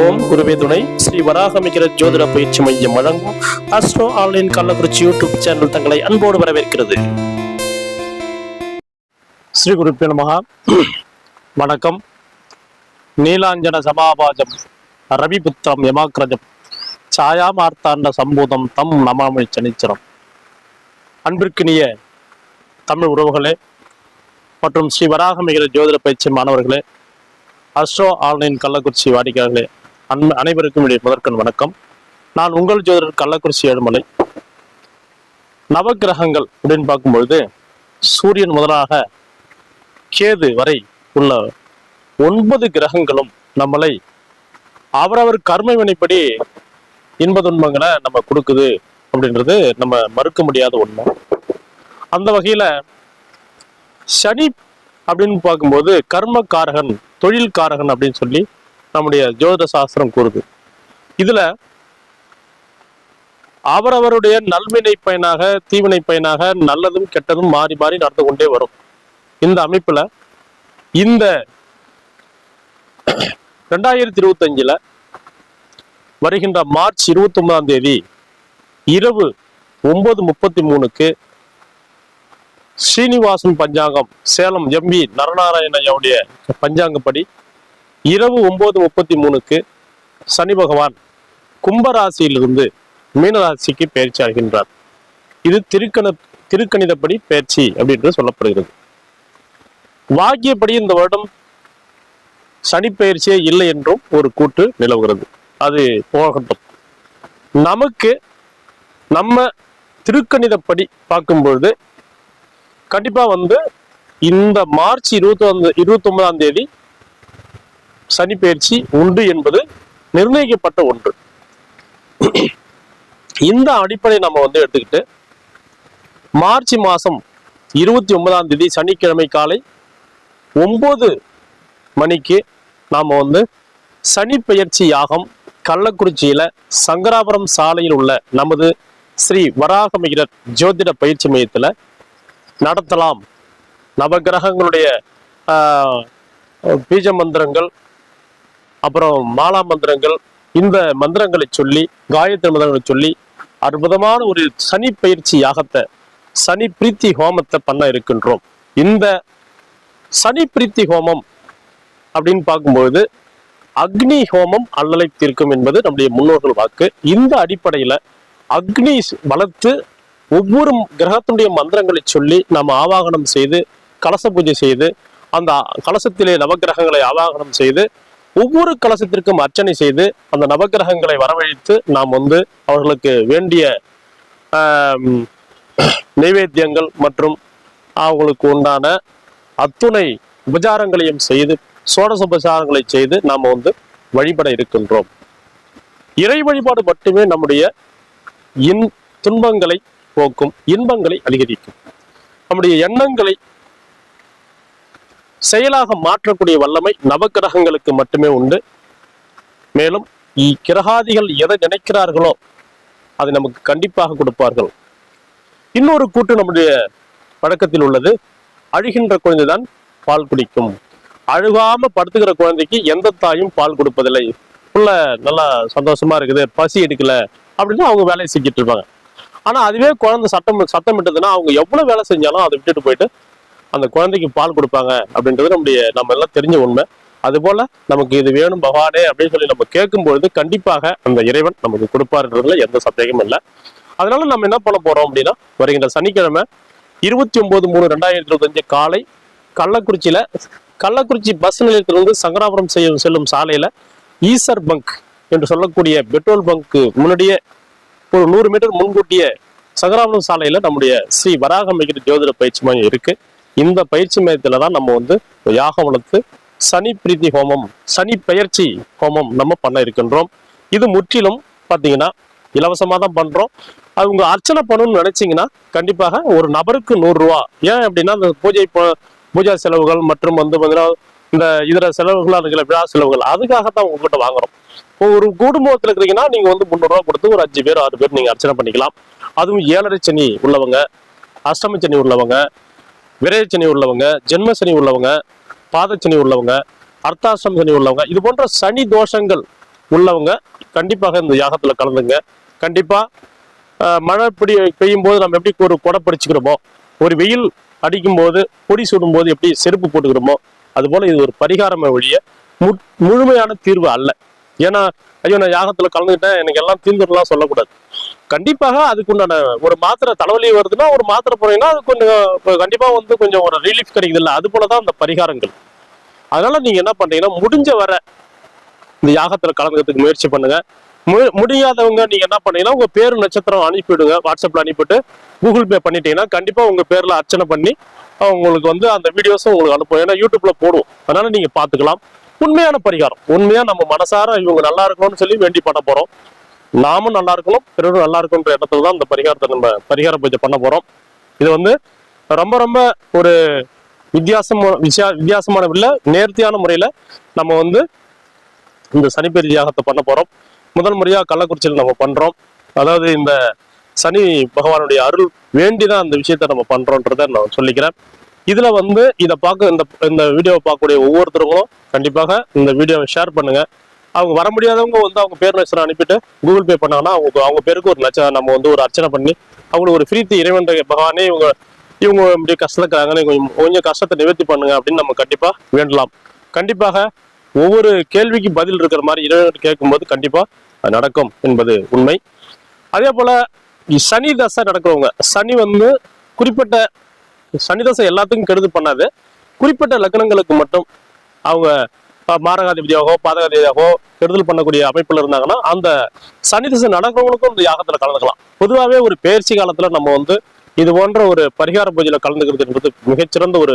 ஓம் குருவே துணை ஸ்ரீ வராகமிகிற ஜோதிட பயிற்சி மையம் வழங்கும் astro online Kallakurichi YouTube channel தங்களை அன்போடு வரவேற்கிறது. ஸ்ரீ குருப்பே நமகா வணக்கம். நீலாஞ்சன சமாபாஜம் ரவிபுத்திரம் யமாக்ரஜம் சாயா மார்த்தாண்ட சம்பூதம் தம் நமாமி சனிச்சரம். அன்பிற்கினிய தமிழ் உறவுகளே மற்றும் ஸ்ரீ வராகமிகிற ஜோதிட பயிற்சி மாணவர்களே அஸ்ட்ரோ ஆன்லைன் கள்ளக்குறிச்சி வாடிக்கையாளர்களே அன் அனைவருக்கும் இடையே முதற்கண் வணக்கம். நான் உங்கள் ஜோதிடர் கள்ளக்குறிச்சி ஏழுமலை. நவகிரகங்கள் அப்படின்னு பார்க்கும்பொழுது சூரியன் முதலாக கேது வரை உள்ள ஒன்பது கிரகங்களும் நம்மளை அவரவர் கர்ம வினைப்படி இன்ப துன்பங்களை நம்ம கொடுக்குது அப்படின்றது நம்ம மறுக்க முடியாத உண்மை. அந்த வகையில் சனி அப்படின்னு பார்க்கும்போது கர்மக்காரகன் தொழில்காரகன் அப்படின்னு சொல்லி நம்முடைய ஜோதிட சாஸ்திரம் கூறுது. இதுல அவரவருடைய நல்வினை பயனாக தீவினை பயனாக நல்லதும் கெட்டதும் மாறி மாறி நடந்து கொண்டே வரும். இந்த அமைப்புல இந்த ரெண்டாயிரத்தி இருபத்தஞ்சுல வருகின்ற மார்ச் இருபத்தி ஒன்பதாம் தேதி இரவு ஒன்பது முப்பத்தி மூணுக்கு ஸ்ரீனிவாசன் பஞ்சாங்கம் சேலம் எம்பி நரநாராயணையாவுடைய பஞ்சாங்கப்படி இரவு ஒன்பது முப்பத்தி மூணுக்கு சனி பகவான் கும்பராசியிலிருந்து மீனராசிக்கு பயிற்சி ஆகின்றார். இது திருக்கண திருக்கணிதப்படி பயிற்சி அப்படின்றது சொல்லப்படுகிறது. வாக்கியப்படி இந்த வருடம் சனி பயிற்சியே இல்லை என்றும் ஒரு கூற்று நிலவுகிறது. அது போகட்டும். நமக்கு நம்ம திருக்கணிதப்படி பார்க்கும்பொழுது கண்டிப்பா வந்து இந்த மார்ச் இருபத்தி ஒன்பது இருபத்தி ஒன்பதாம் தேதி சனி பயிற்சி உண்டு என்பது நிர்ணயிக்கப்பட்ட ஒன்று. இந்த அடிப்படையை நம்ம வந்து எடுத்துக்கிட்டு மார்ச் மாசம் இருபத்தி ஒன்பதாம் தேதி சனிக்கிழமை காலை ஒன்பது மணிக்கு நாம வந்து சனி பெயர்ச்சி யாகம் கள்ளக்குறிச்சியில சங்கராபுரம் சாலையில் உள்ள நமது ஸ்ரீ வராகமிகிரர் ஜோதிட பயிற்சி மையத்தில் நடத்தலாம். நவகிரகங்களுடைய ஆஹ், பீஜ மந்திரங்கள் அப்புறம் மாலா மந்திரங்கள் இந்த மந்திரங்களை சொல்லி காயத்ரி மந்திரங்களை சொல்லி அற்புதமான ஒரு சனி பயிற்சி யாகத்தை சனி பிரீத்தி ஹோமத்தை பண்ண இருக்கின்றோம். இந்த சனி பிரீத்தி ஹோமம் அப்படின்னு பார்க்கும்பொழுது அக்னி ஹோமம் அல்லலை தீர்க்கும் என்பது நம்முடைய முன்னோர்கள் வாக்கு. இந்த அடிப்படையில அக்னி வளர்த்து ஒவ்வொரு கிரகத்தினுடைய மந்திரங்களை சொல்லி நாம் ஆவாகனம் செய்து கலச பூஜை செய்து அந்த கலசத்திலே நவக்கிரகங்களை ஆவாகனம் செய்து ஒவ்வொரு கலசத்திற்கும் அர்ச்சனை செய்து அந்த நவக்கிரகங்களை வரவழைத்து நாம் வந்து அவர்களுக்கு வேண்டிய நைவேத்தியங்கள் மற்றும் அவங்களுக்கு உண்டான அத்துணை உபச்சாரங்களையும் செய்து சோடச உபச்சாரங்களை செய்து நாம் வந்து வழிபட இருக்கின்றோம். இறை வழிபாடு மட்டுமே நம்முடைய இன் துன்பங்களை போக்கும் இன்பங்களை அதிகரிக்கும். நம்முடைய எண்ணங்களை செயலாக மாற்றக்கூடிய வல்லமை நவக்கிரகங்களுக்கு மட்டுமே உண்டு. மேலும் இ- கிரகாதிகள் எதை நினைக்கிறார்களோ அதை நமக்கு கண்டிப்பாக கொடுப்பார்கள். இன்னொரு கூட்டு நம்முடைய பழக்கத்தில் உள்ளது. அழுகின்ற குழந்தைதான் பால் குடிக்கும். அழுகாம படுத்துக்கிற குழந்தைக்கு எந்த தாயும் பால் கொடுப்பதில்லை. புள்ள நல்லா சந்தோஷமா இருக்குது பசி எடுக்கல அப்படின்னு அவங்க வேலையை செஞ்சுட்டு இருப்பாங்க. ஆனா அதுவே குழந்தை சட்டம் சத்தமிட்டதுன்னா அவங்க எவ்வளவு வேலை செஞ்சாலும் அதை விட்டுட்டு போயிட்டு அந்த குழந்தைக்கு பால் கொடுப்பாங்க அப்படின்றது நம்முடைய நம்ம எல்லாம் தெரிஞ்ச உண்மை. அதுபோல நமக்கு இது வேணும் பகவானே அப்படின்னு சொல்லி நம்ம கேட்கும் பொழுது கண்டிப்பாக அந்த இறைவன் நமக்கு கொடுப்பாருன்றதுல எந்த சந்தேகமும் இல்லை. அதனால நம்ம என்ன பண்ண போறோம் அப்படின்னா வருகின்ற சனிக்கிழமை இருபத்தி ஒன்பது மூணு ரெண்டாயிரத்தி இருபத்தஞ்சு காலை கள்ளக்குறிச்சியில கள்ளக்குறிச்சி பஸ் நிலையத்திலிருந்து சங்கராபுரம் செய்யும் செல்லும் சாலையில ஈசர் பங்க் என்று சொல்லக்கூடிய பெட்ரோல் பங்க்கு முன்னாடியே ஒரு நூறு மீட்டர் முன்கூட்டிய சங்கராபுரம் சாலையில நம்முடைய ஸ்ரீ வராகமிகிற ஜோதிட பயிற்சி மையம் இருக்கு. இந்த பயிற்சி மையத்துல தான் நம்ம வந்து யாகம் வளர்த்து சனி பிரீத்தி ஹோமம் சனி பயிற்சி ஹோமம் நம்ம பண்ண இருக்கின்றோம். இது முற்றிலும் பார்த்தீங்கன்னா இலவசமாக தான் பண்ணுறோம் அது உங்கள் அர்ச்சனை பண்ணணும்னு நினச்சிங்கன்னா கண்டிப்பாக ஒரு நபருக்கு நூறுரூவா ஏன் அப்படின்னா அந்த பூஜை ப- பூஜா செலவுகள் மற்றும் வந்து பார்த்தீங்கன்னா இந்த இதர செலவுகளாக இருக்கிற விழா செலவுகள் அதுக்காக தான் உங்ககிட்ட வாங்குறோம். ஒரு குடும்பத்தில் இருக்கிறீங்கன்னா நீங்கள் வந்து முந்நூறுரூவா கொடுத்து ஒரு அஞ்சு பேர் ஆறு பேர் நீங்கள் அர்ச்சனை பண்ணிக்கலாம். அதுவும் ஏழரை சனி உள்ளவங்க அஷ்டம சனி உள்ளவங்க விரயச்சனி உள்ளவங்க ஜென்மசனி உள்ளவங்க பாதச்சனி உள்ளவங்க அர்த்தாசிரம் சனி உள்ளவங்க இது போன்ற சனி தோஷங்கள் உள்ளவங்க கண்டிப்பாக இந்த யாகத்துல கலந்துங்க. கண்டிப்பா மழை பிடி பெய்யும் போது நம்ம எப்படி ஒரு கொடை பிடிச்சிக்கிறோமோ ஒரு வெயில் அடிக்கும் போது பொடி சுடும் போது எப்படி செருப்பு போட்டுக்கிறோமோ அது போல இது ஒரு பரிகாரமே வழிய முழுமையான தீர்வு அல்ல. ஏன்னா ஐயோ நான் யாகத்துல கலந்துக்கிட்டேன் எனக்கு எல்லாம் தீர்ந்துடலாம் சொல்லக்கூடாது. கண்டிப்பாக அதுக்கு உண்டான ஒரு மாத்திரை தலைவலி வருதுன்னா ஒரு மாத்திரை போனீங்கன்னா அது கொஞ்சம் கண்டிப்பாக கண்டிப்பா வந்து கொஞ்சம் ஒரு ரிலீஃப் கிடைக்குது இல்ல அது போலதான் அந்த பரிகாரங்கள். அதனால நீங்க என்ன பண்றீங்கன்னா முடிஞ்ச வர இந்த யாகத்துல கலந்துக்கிறதுக்கு முயற்சி பண்ணுங்க. மு- முடியாதவங்க நீங்க என்ன பண்ணீங்கன்னா உங்க பேரு நட்சத்திரம் அனுப்பிவிடுங்க. வாட்ஸ்அப்ல அனுப்பிட்டு கூகுள் பே பண்ணிட்டீங்கன்னா கண்டிப்பா உங்க பேர்ல அர்ச்சனை பண்ணி உங்களுக்கு வந்து அந்த வீடியோஸும் உங்களுக்கு அனுப்புவோம். ஏன்னா யூடியூப்ல போடுவோம். அதனால நீங்க பாத்துக்கலாம் உண்மையான பரிகாரம். உண்மையா நம்ம மனசார இவங்க நல்லா இருக்கணும்னு சொல்லி வேண்டி பண்ண போறோம். நாமும் நல்லா இருக்கணும் பிறரும் நல்லா இருக்கணுன்ற இடத்துல தான் இந்த பரிகாரத்தை நம்ம பரிகார பூஜை பண்ண போறோம். இது வந்து ரொம்ப ரொம்ப ஒரு வித்தியாசமான விஷயா வித்தியாசமான இல்ல நேர்த்தியான முறையில நம்ம வந்து இந்த சனிப்பெயர்ச்சி யாகத்தை பண்ண போறோம். முதல் முறையா கள்ளக்குறிச்சியில் நம்ம பண்றோம். அதாவது இந்த சனி பகவானுடைய அருள் வேண்டிதான் அந்த விஷயத்த நம்ம பண்றோன்றத நான் சொல்லிக்கிறேன். இதுல வந்து இதை பார்க்க இந்த இந்த வீடியோவை பார்க்கக்கூடிய ஒவ்வொருத்தருக்கும் கண்டிப்பாக இந்த வீடியோவை ஷேர் பண்ணுங்க. அவங்க வர முடியாதவங்க வந்து அவங்க பேர் நட்சத்திரம் அனுப்பிட்டு கூகுள் பே பண்ணாங்கன்னா அவங்க அவங்க பேருக்கு ஒரு லட்சம் நம்ம வந்து ஒரு அர்ச்சனை பண்ணி அவங்களுக்கு ஒரு ஃப்ரீத்து இறைவன் பகவானே இவங்க இவங்க இப்படி கஷ்டத்துக்குறாங்கன்னு கொஞ்சம் கொஞ்சம் கஷ்டத்தை நிவர்த்தி பண்ணுங்க அப்படின்னு நம்ம கண்டிப்பா வேண்டலாம். கண்டிப்பாக ஒவ்வொரு கேள்விக்கு பதில் இருக்கிற மாதிரி இறைவன் கேட்கும்போது கண்டிப்பா அது நடக்கும் என்பது உண்மை. அதே போல சனி தசை நடக்கிறவங்க சனி வந்து குறிப்பிட்ட சனி தசை எல்லாத்துக்கும் கெடுது பண்ணாது. குறிப்பிட்ட லக்னங்களுக்கு மட்டும் அவங்க மாரகாதிபதியாகவோ பாதகாதிபதியாகவோ கெடுதல் பண்ணக்கூடிய அமைப்புல இருந்தாங்கன்னா அந்த சனி திசை நடக்கிறவங்களுக்கும் இந்த யாகத்துல கலந்துக்கலாம். பொதுவாகவே ஒரு பயிற்சி காலத்துல நம்ம வந்து இது போன்ற ஒரு பரிகார பூஜையில கலந்துக்கிறதுன்றது மிகச்சிறந்த ஒரு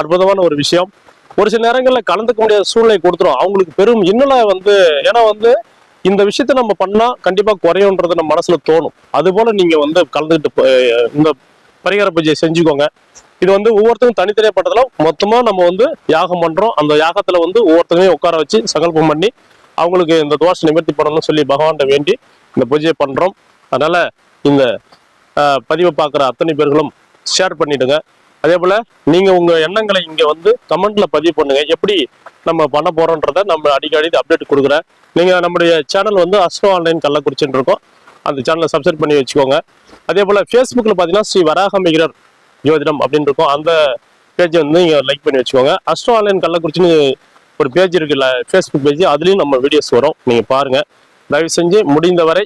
அற்புதமான ஒரு விஷயம். ஒரு சில நேரங்களில் கலந்துக்க முடியாத சூழ்நிலை கொடுத்துரும். அவங்களுக்கு பெரும் இன்னலை வந்து ஏன்னா வந்து இந்த விஷயத்த நம்ம பண்ணா கண்டிப்பா குறையும்ன்றது நம்ம மனசுல தோணும். அது போல நீங்க வந்து கலந்துக்கிட்டு இந்த பரிகார பூஜையை செஞ்சுக்கோங்க. இது வந்து ஒவ்வொருத்தரும் தனித்தனியாக பண்றதுல மொத்தமாக நம்ம வந்து யாகம் பண்ணுறோம் அந்த யாகத்தில் வந்து ஒவ்வொருத்தரையும் உட்கார வச்சு சங்கல்பம் பண்ணி அவங்களுக்கு இந்த தோஷம் நிவர்த்தி பண்ணணும்னு சொல்லி பகவான்கிட்ட வேண்டி இந்த பூஜையை பண்ணுறோம் அதனால் இந்த பதிவை பார்க்குற அத்தனை பேர்களும் ஷேர் பண்ணிவிடுங்க அதே போல் நீங்கள் உங்கள் எண்ணங்களை இங்கே வந்து கமெண்டில் பதிவு பண்ணுங்கள் எப்படி நம்ம பண்ண போகிறோன்றதை நம்ம அடிக்கடி அப்டேட் கொடுக்குறேன். நீங்கள் நம்முடைய சேனல் வந்து அஸ்ட்ரோ ஆன்லைன் கள்ளக்குறிச்சின்னு இருக்கோம். அந்த சேனலை சப்ஸ்கிரைப் பண்ணி வச்சுக்கோங்க. அதே போல் ஃபேஸ்புக்கில் பார்த்தீங்கன்னா ஸ்ரீ வராகமிகரர் ஜோதிடம் அப்படின்னு இருக்கும் அந்த பேஜ் வந்து நீங்கள் லைக் பண்ணி வச்சுக்கோங்க. அஸ்ட்ரோ ஆன்லைன் கள்ளக்குறிச்சின்னு ஒரு பேஜ் இருக்குல்ல ஃபேஸ்புக் பேஜ் அதுலேயும் நம்ம வீடியோஸ் வரும். நீங்கள் பாருங்கள் தயவு செஞ்சு முடிந்தவரை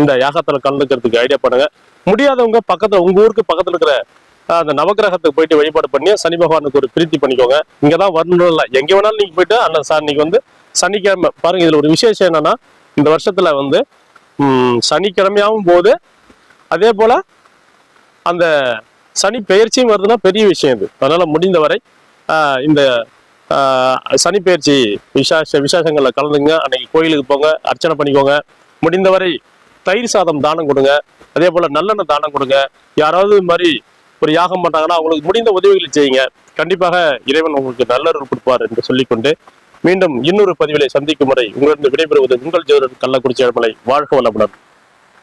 இந்த யாகத்தில் கலந்துக்கிறதுக்கு ஐடியா பண்ணுங்கள் முடியாதவங்க பக்கத்தில் உங்கள் ஊருக்கு பக்கத்தில் இருக்கிற அந்த நவக்கிரகத்துக்கு போயிட்டு வழிபாடு பண்ணி சனி பகவானுக்கு ஒரு பிரீத்தி பண்ணிக்கோங்க. இங்கதான் வரணும் இல்லை. எங்கே வேணாலும் நீங்கள் போயிட்டு அண்ணன் சார் இன்னைக்கு வந்து சனிக்கிழமை பாருங்கள் இதில் ஒரு விசேஷம் என்னன்னா இந்த வருஷத்தில் வந்து சனிக்கிழமையாகவும் போது அதே போல அந்த சனி பெயர்ச்சியும் வருதுன்னா பெரிய விஷயம் இது. அதனால முடிந்தவரை ஆஹ், இந்த ஆஹ், சனி பெயர்ச்சி விசேஷ விசேஷங்கள்ல கலந்துங்க. அன்னைக்கு கோயிலுக்கு போங்க அர்ச்சனை பண்ணிக்கோங்க. முடிந்தவரை தயிர் சாதம் தானம் கொடுங்க. அதே போல நல்லெண்ணெய் தானம் கொடுங்க. யாராவது இது மாதிரி ஒரு யாகம் பண்ணுறாங்கன்னா அவங்களுக்கு முடிந்த உதவிகளை செய்யுங்க. கண்டிப்பாக இறைவன் உங்களுக்கு நல்லருள் கொடுப்பார் என்று சொல்லிக்கொண்டு மீண்டும் இன்னொரு பதிவிலை சந்திக்கும் வரை உங்களிடம் விடைபெறுவது உங்கள் ஜோதர் கள்ளக்குறிச்சி ஏழுமலை வாழ்க வளமுடன்.